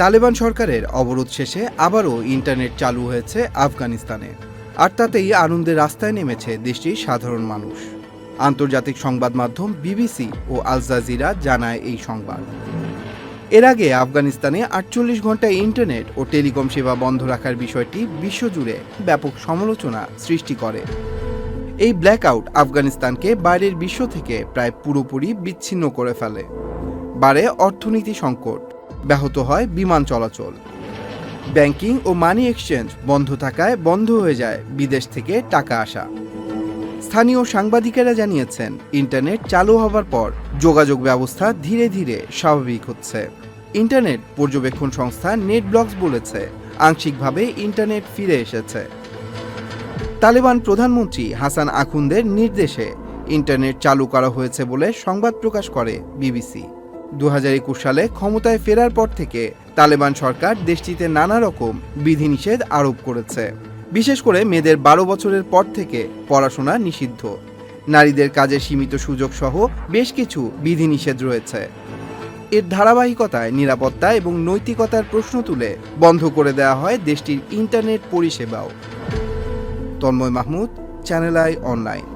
তালেবান সরকারের অবরোধ শেষে আবারও ইন্টারনেট চালু হয়েছে আফগানিস্তানে। আর তাতেই আনন্দের রাস্তায় নেমেছে দেশটির সাধারণ মানুষ। আন্তর্জাতিক সংবাদ মাধ্যম বিবিসি ও আল জাজিরা জানায় এই সংবাদ। এর আগে আফগানিস্তানে আটচল্লিশ ঘণ্টা ইন্টারনেট ও টেলিকম সেবা বন্ধ রাখার বিষয়টি বিশ্বজুড়ে ব্যাপক সমালোচনা সৃষ্টি করে। এই ব্ল্যাকআউট আফগানিস্তানকে বাইরের বিশ্ব থেকে প্রায় পুরোপুরি বিচ্ছিন্ন করে ফেলে। বাড়ে অর্থনীতি সংকট। ব্যাহত হয় বিমান চলাচল। ব্যাংকিং ও মানি এক্সচেঞ্জ বন্ধ থাকায় বন্ধ হয়ে যায় বিদেশ থেকে টাকা আসা। স্থানীয় সাংবাদিকেরা জানিয়েছেন, ইন্টারনেট চালু হবার পর যোগাযোগ ব্যবস্থা ধীরে ধীরে স্বাভাবিক হচ্ছে। ইন্টারনেট পর্যবেক্ষণ সংস্থা নেট ব্লগস বলেছে, আংশিকভাবে ইন্টারনেট ফিরে এসেছে। তালেবান প্রধানমন্ত্রী হাসান আখুন্দের নির্দেশে ইন্টারনেট চালু করা হয়েছে বলে সংবাদ প্রকাশ করে বিবিসি। দু হাজার একুশ সালে ক্ষমতায় ফেরার পর থেকে তালেবান সরকার দেশটিতে নানা রকম বিধিনিষেধ আরোপ করেছে। বিশেষ করে মেয়েদের বারো বছরের পর থেকে পড়াশোনা নিষিদ্ধ। নারীদের কাজে সীমিত সুযোগ সহ বেশ কিছু বিধিনিষেধ রয়েছে। এর ধারাবাহিকতায় নিরাপত্তা এবং নৈতিকতার প্রশ্ন তুলে বন্ধ করে দেওয়া হয় দেশটির ইন্টারনেট পরিষেবাও। Tanmoy Mahmud, channel i online.